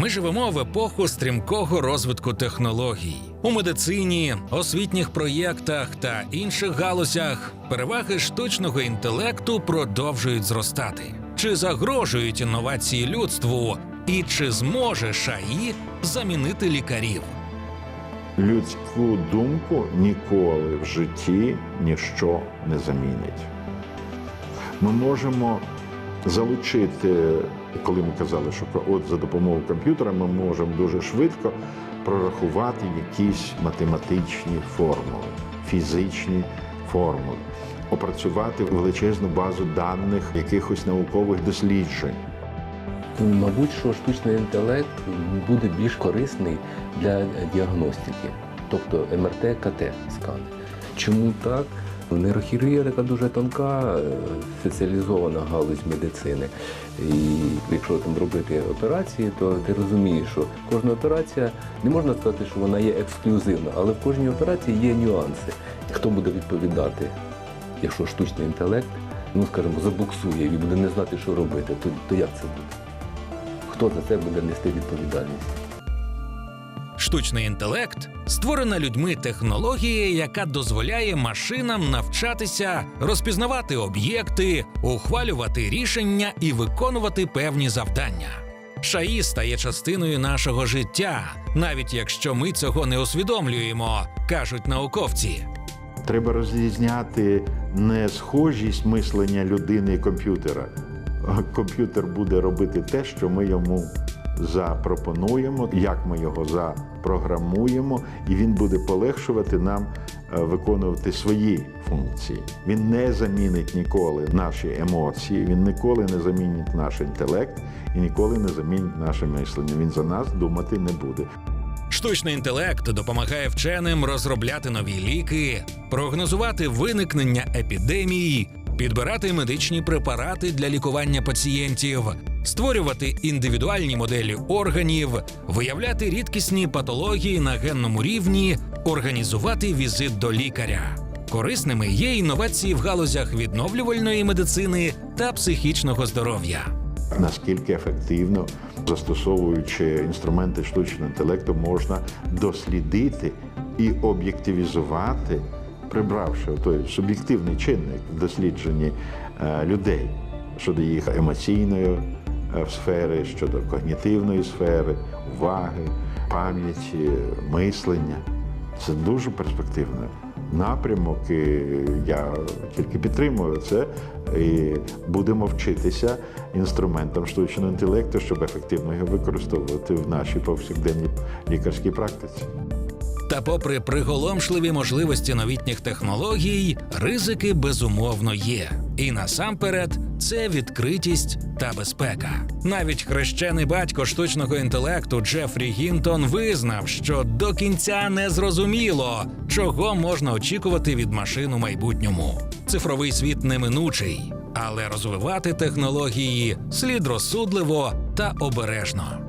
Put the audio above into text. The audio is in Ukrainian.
Ми живемо в епоху стрімкого розвитку технологій у медицині, освітніх проєктах та інших галузях. Переваги штучного інтелекту продовжують зростати. Чи загрожують інновації людству, і чи зможе ШАІ замінити лікарів? Людську думку ніколи в житті ніщо не замінить. Ми можемо залучити, коли ми казали, що от за допомогою комп'ютера ми можемо дуже швидко прорахувати якісь математичні формули, фізичні формули, опрацювати величезну базу даних якихось наукових досліджень. Мабуть, що штучний інтелект буде більш корисний для діагностики, тобто МРТ, КТ скани. Чому так? Нейрохірургія така дуже тонка, е, спеціалізована галузь медицини. І якщо там робити операції, то ти розумієш, що кожна операція не можна сказати, що вона є ексклюзивна, але в кожній операції є нюанси. Хто буде відповідати, якщо штучний інтелект, ну скажімо, забуксує і буде не знати, що робити, то, то як це буде? Хто за це буде нести відповідальність? Штучний інтелект створена людьми технологія, яка дозволяє машинам навчатися розпізнавати об'єкти, ухвалювати рішення і виконувати певні завдання. ШАІ стає частиною нашого життя, навіть якщо ми цього не усвідомлюємо, кажуть науковці. Треба розрізняти не схожість мислення людини і комп'ютера. Комп'ютер буде робити те, що ми йому запропонуємо, як ми його запрограмуємо, і він буде полегшувати нам е, виконувати свої функції. Він не замінить ніколи наші емоції, він ніколи не замінить наш інтелект і ніколи не замінить наше мислення. Він за нас думати не буде. Штучний інтелект допомагає вченим розробляти нові ліки, прогнозувати виникнення епідемій, підбирати медичні препарати для лікування пацієнтів, створювати індивідуальні моделі органів, виявляти рідкісні патології на генному рівні, організувати візит до лікаря. Корисними є інновації в галузях відновлювальної медицини та психічного здоров'я. наскільки ефективно, застосовуючи інструменти штучного інтелекту, можна дослідити і об'єктивізувати, прибравши той суб'єктивний чинник в дослідженні е, людей щодо їх емоційної сфери, щодо когнітивної сфери, уваги, пам'яті, мислення. Це дуже перспективно. Напрямок, і я тільки підтримую це і будемо вчитися інструментам штучного інтелекту, щоб ефективно його використовувати в нашій повсякденній лікарській практиці. Та, попри приголомшливі можливості новітніх технологій, ризики безумовно є. І насамперед це відкритість та безпека. Навіть хрещений батько штучного інтелекту Джефрі Гінтон визнав, що до кінця не зрозуміло, чого можна очікувати від машин у майбутньому. Цифровий світ неминучий, але розвивати технології слід розсудливо та обережно.